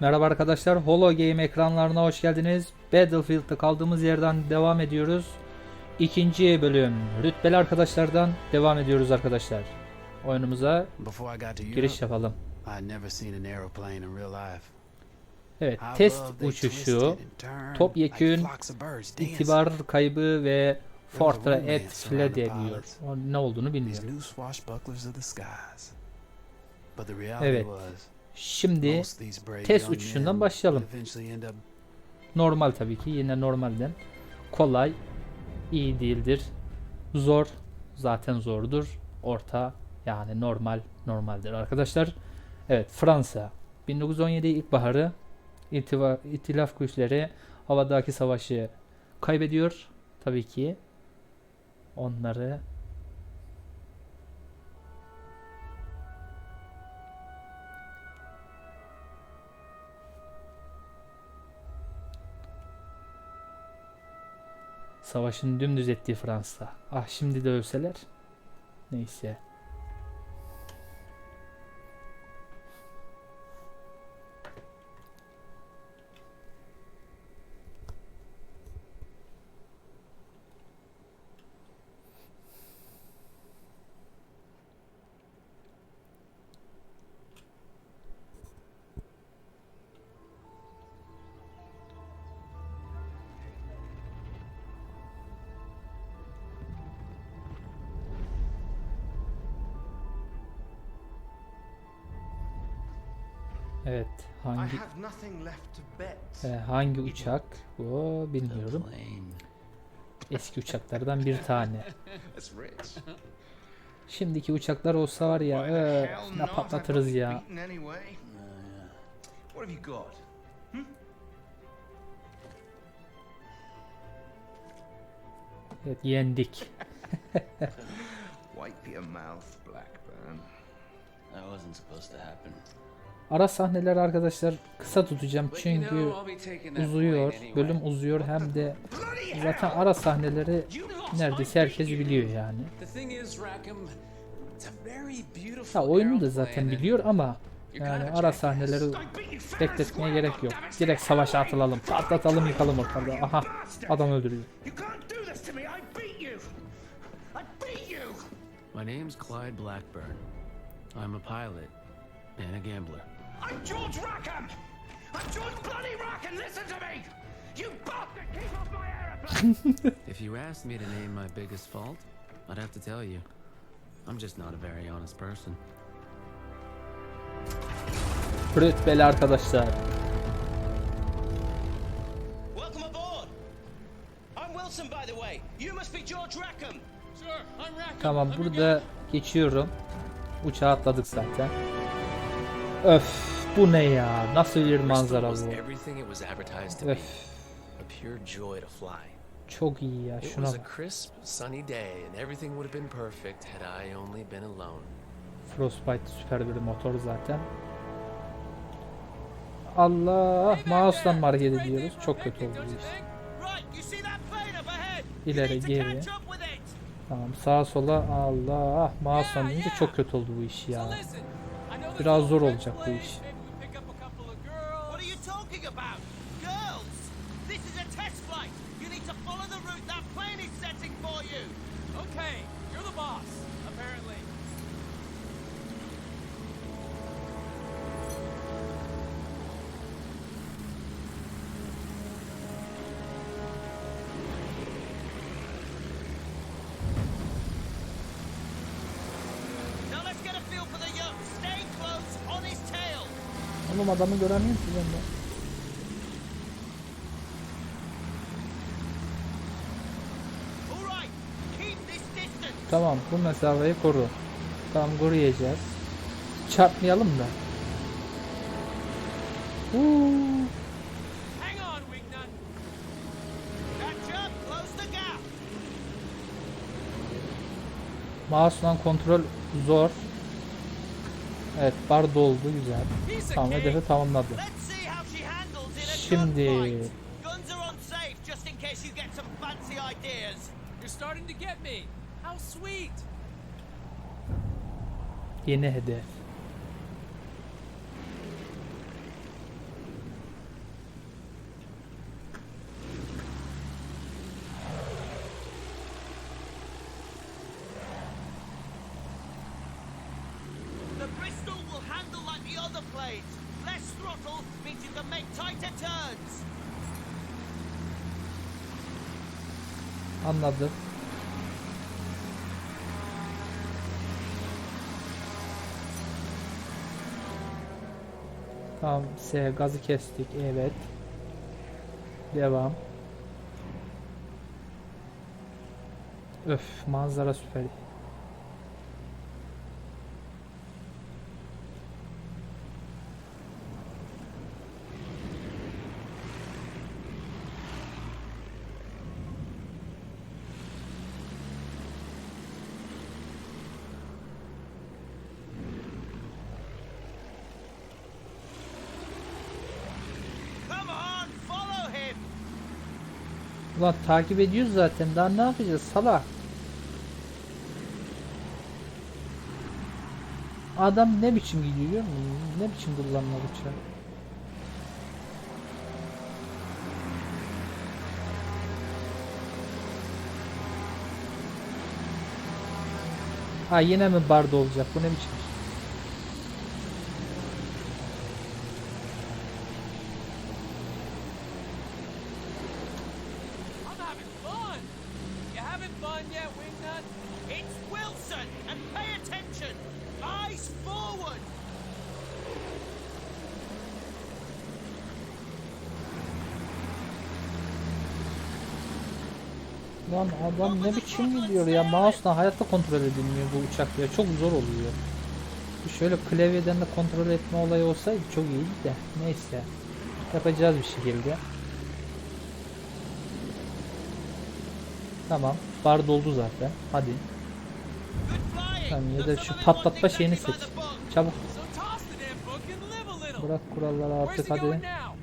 Merhaba arkadaşlar, Holo Game ekranlarına hoş geldiniz. Battlefield'da kaldığımız yerden devam ediyoruz. İkinci bölüm, rütbeli arkadaşlardan devam ediyoruz arkadaşlar. Oyunumuza giriş yapalım. Evet, test uçuşu, topyekün, itibar kaybı ve Fortra et Philadelphia diyor. O ne olduğunu bilmiyorum. Evet. Şimdi test uçuşundan başlayalım. normal tabii ki yine normalden. Kolay, iyi değildir. Zor, zaten zordur. Orta, yani normal, normaldir arkadaşlar. Evet, Fransa. 1917 ilkbaharı İtiva, İtilaf güçleri havadaki savaşı kaybediyor. Tabii ki onları savaşın dümdüz ettiği Fransa. Ah şimdi de ölseler. Neyse. Evet. Hangi e, hangi uçak? Bu bilmiyorum. Eski uçaklardan bir tane. Şimdiki uçaklar olsa var ya, hell ne patlatırız ya. beaten anyway. What have you got? Evet yendik. Wipe your mouth, Blackburn. That wasn't supposed to happen. Ara sahneleri arkadaşlar kısa tutacağım çünkü uzuyor. Bölüm uzuyor hem de zaten ara sahneleri neredeyse herkes biliyor yani. Ya oyunu da zaten biliyor ama yani ara sahneleri bekletmeye gerek yok. Direkt savaşa atılalım, patlatalım, yıkalım ortalığı. Aha adam öldürüyor. You can't do this to me. I beat you. I beat you. My name's Clyde Blackburn. I'm a pilot and a gambler. I'm George Rackham. I'm George bloody Rackham. Listen to me. You bastard. Keep off my aeroplane. If you asked me to name my biggest fault, I'd have to tell you. I'm just not a very honest person. Rütbeli arkadaşlar. Welcome aboard. I'm Wilson, by the way. You must be George Rackham. Sure, I'm Rackham. Tamam burada geçiyorum. Uçağa atladık zaten. Öf bu ne ya? Nasıl bir manzara bu? Öf A pure joy to fly. çok iyi ya It şuna was a bak. crisp, sunny day, and everything would have been perfect had I only been alone. Frostbite süper bir motor zaten. Allah mouse'dan mı hareket ediyoruz? Çok kötü oldu? İleri, geri. Tamam sağa sola Allah mouse'dan deyince çok kötü oldu bu iş ya. Biraz zor olacak bu iş. plane. Maybe we pick up a couple of girls. What are you talking about? Girls! This is a test flight. You need to follow the route that plane is setting for you. Okay, you're the boss, apparently. Now let's get a feel for the young. Stay close on his tail. Oğlum adamı göremiyorum ki ben de. All right, keep this distance. Tamam bu mesafeyi koru. Tamam koruyacağız. Çarpmayalım da. Uuu. Hang on, Wingnut. Catch up, close the gap. Mouse'dan kontrol zor. Evet bar doldu güzel. Tamam hedefi tamamladı. Şimdi-. You're starting to get me. How sweet. Yeni hedef. Tamam S gazı kestik. Evet. Devam. Öf manzara süper. Come on, follow him. Ulan takip ediyoruz zaten. Daha ne yapacağız salak? Adam ne biçim gidiyor görüyor musun? Ne biçim kullanıyor uçağı? Ha yine mi barda olacak? Bu ne biçim? iş? I'm having fun. Having fun yet, Wingnut? It's Wilson, and pay attention. Eyes forward. Lan adam ne biçim gidiyor ya mouse'la hayatta kontrol edilmiyor bu uçak ya çok zor oluyor. Şöyle klavyeden de kontrol etme olayı olsaydı çok iyiydi de neyse yapacağız bir şekilde. Tamam bar doldu zaten. Hadi. Tamam ya da şu patlatma şeyini seç. Çabuk. So toss the damn book and live a little. bırak kuralları Where's artık he going hadi. now?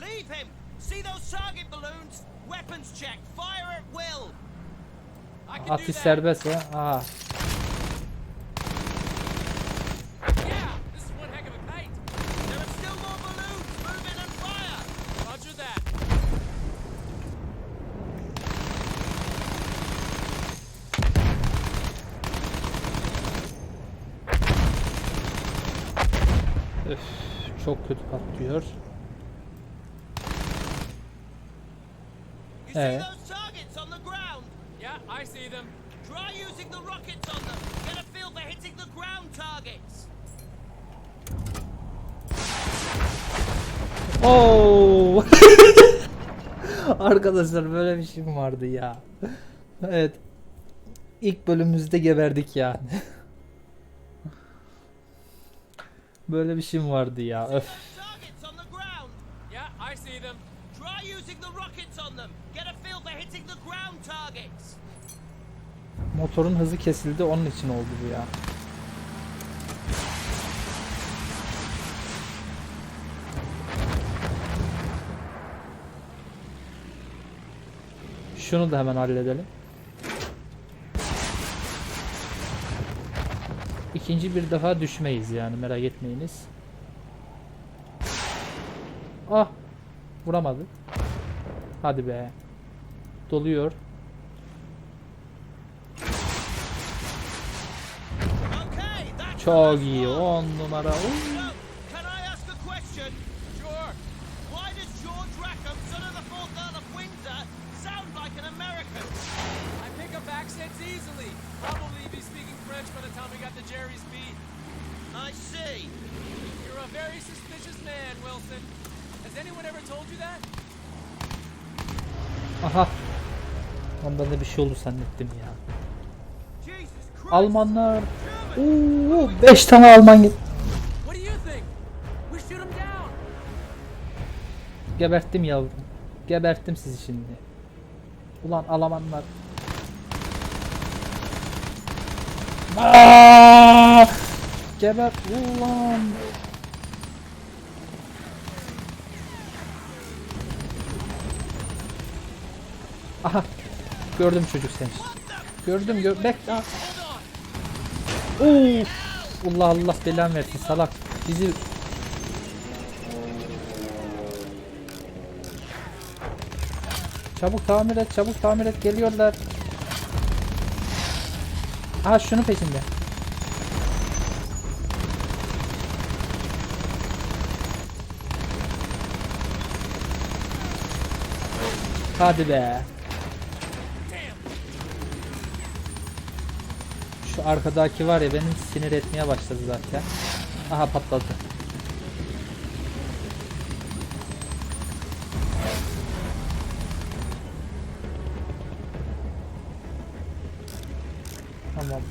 Leave him. See those target balloons? Weapons check. Fire at will. I can do Atış that. serbest ya. Aha. Yeah, this is one heck of a kite. There are still more balloons. Move in and fire. Roger that. Öf, çok kötü patlıyor. You see Eh. those targets on the ground? Yeah, I see them. Try using the rockets on them. Get a feel for hitting the ground targets. Oo. Arkadaşlar böyle bir şey mi vardı ya? Evet. İlk bölümümüzde geberdik yani. böyle bir şey mi vardı ya? Öf. Motorun hızı kesildi onun için oldu bu ya. Şunu da hemen halledelim. İkinci bir defa düşmeyiz yani merak etmeyiniz. Ah! Vuramadı. Hadi be. Doluyor. Çok iyi. last one. 10 numara. Uy. American? I pick up accents easily. Probably be speaking French by the time we got to Jerry's beat. I see. You're a very suspicious man, Wilson. Has anyone ever told you that? Aha. Ondan da bir şey oldu zannettim ya. Almanlar. Oo, 5 tane Alman git. Geberttim yavrum. Geberttim sizi şimdi. Ulan Almanlar. Aa! Geber ulan. Aha. Gördüm çocuk seni. Gördüm gör bekle. Oo. Allah Allah belan versin salak. Bizi Çabuk tamir et, çabuk tamir et. Geliyorlar. Aha şunu peşinde. Hadi be. Şu arkadaki var ya benim sinir etmeye başladı zaten. Aha patladı. Tamam.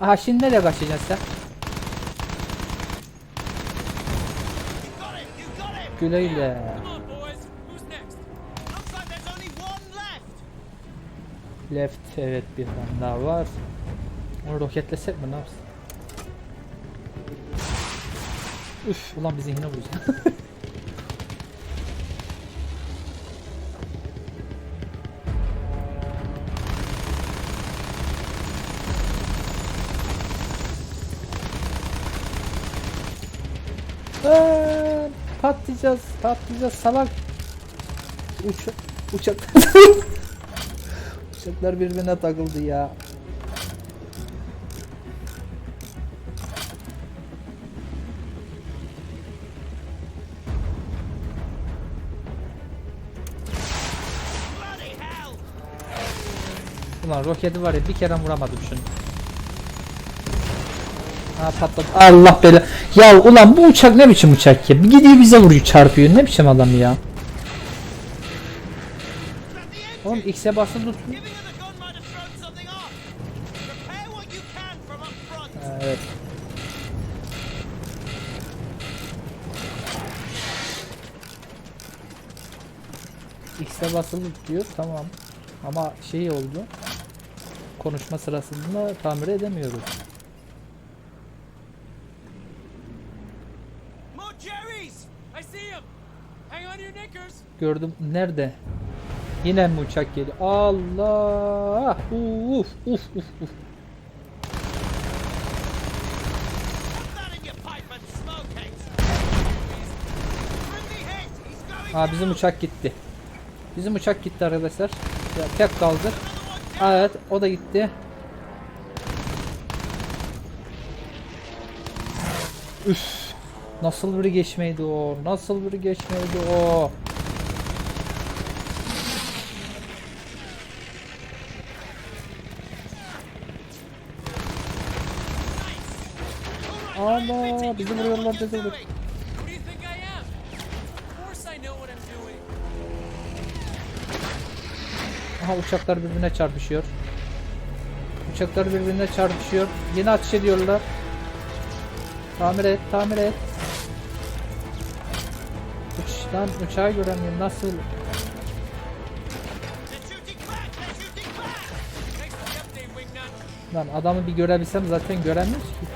Aha şimdi nereye kaçacaksın sen? You got him! You got him! Güle güle. Come on, boys. Who's next? Looks like there's only one left! Left evet bir tane daha var. Onu roketlesek mi ne yapsın? Üf ulan bizi yine vuracak. patlayacağız, patlayacağız salak. Uç, uçak. Uçaklar birbirine takıldı ya. Ulan roketi var ya bir kere vuramadım şunu. Ha patladı. Allah bela. Ya ulan bu uçak ne biçim uçak ya? Bir gidiyor bize vuruyor çarpıyor. Ne biçim adam ya? Oğlum X'e basılı tut. Evet. X'e basılı tutuyor tamam. Ama şey oldu. Konuşma sırasında tamir edemiyoruz. More Jerry's! I see him. Hang on to your knickers. Gördüm. Nerede? Yine mi uçak geliyor? Allah! Uf uf uf uf. Aa bizim uçak gitti. Bizim uçak gitti arkadaşlar. Ya tek kaldı. Evet o da gitti. Üf. Nasıl bir geçmeydi o? Nasıl bir geçmeydi o? Allah bizi vuruyorlar bizi vuruyor. Who do you think I am? Of course I know what I'm doing. Aha uçaklar birbirine çarpışıyor. Uçaklar birbirine çarpışıyor. Yine ateş ediyorlar. Tamir et, tamir et. Uçtan uçağı göremiyorum. Nasıl? Lan adamı bir görebilsem zaten göremiyoruz ki.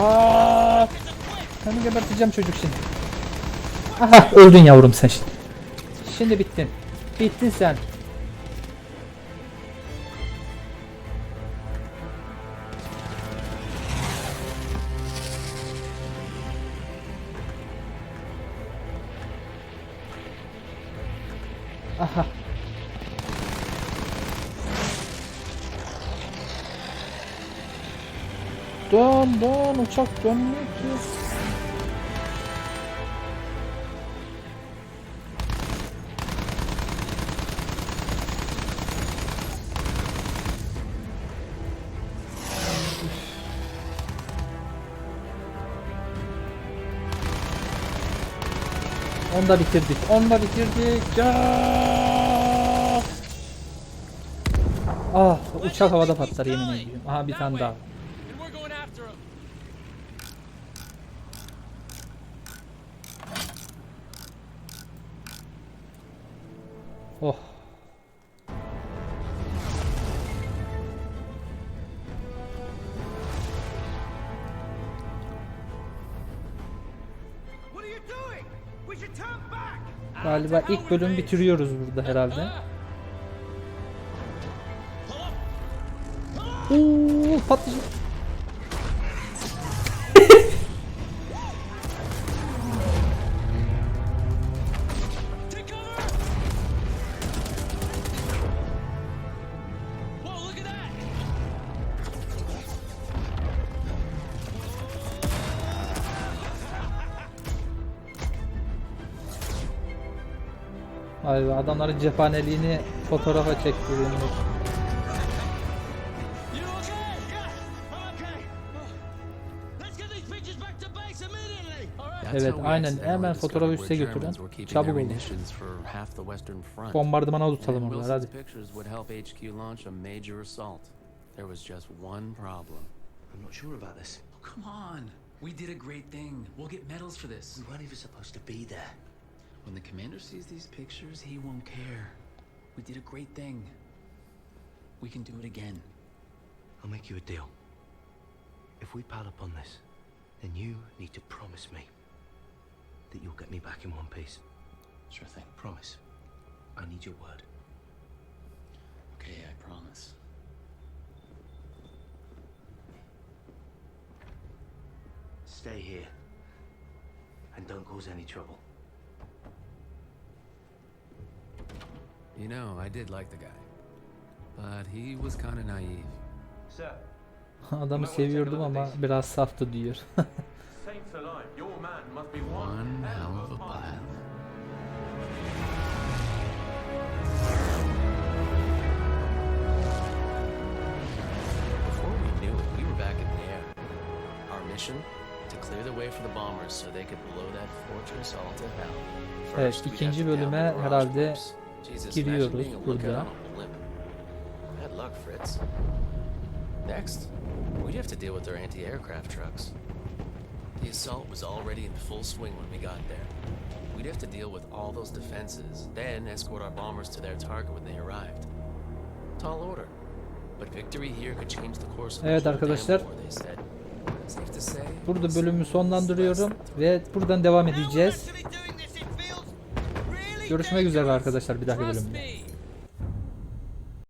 Aa, seni geberteceğim çocuk şimdi. Aha öldün yavrum sen şimdi. Şimdi bittin. Bittin sen. Dön uçak dönmüyor ki. Onu da bitirdik. Onu da bitirdik. Ya! Ah, uçak havada patlar yemin ediyorum. Aha bir tane daha. Galiba ilk bölümü bitiriyoruz burada herhalde. Oo, patlayacak. Base immediately. All right. That's Evet, aynen. Hemen fotoğrafı üste keeping Çabuk front. Bombardımana tutalım Wilson's hadi. There was just one problem. I'm not sure about this. Come on. We did a great thing. We'll get medals for this. We weren't even supposed to be there. When the commander sees these pictures, he won't care. We did a great thing. We can do it again. I'll make you a deal. If we pile up on this, then you need to promise me that you'll get me back in one piece. Sure thing. Promise. I need your word. Okay, I promise. Stay here. And don't cause any trouble. You know, I did like the guy. But he was kind of naive. Sir, Adamı seviyordum ama biraz saftı diyor. saints alive, your man must be one, One hell hell of of a a pilot. pilot. Before we knew it, we were back in the air. Our mission? To clear the way for the bombers so they could blow that fortress all to hell. Evet, ikinci bölüme herhalde giriyoruz burada. Next, we'd have to deal with their anti-aircraft trucks. The assault was already in full swing when we got there. We'd have to deal with all those defenses, then escort our bombers to their target when they arrived. Tall order. But victory here could change the course of Evet arkadaşlar. war, they said. Safe to say, Burada bölümü sonlandırıyorum ve buradan devam edeceğiz. Görüşmek üzere arkadaşlar bir dahaki bölümde.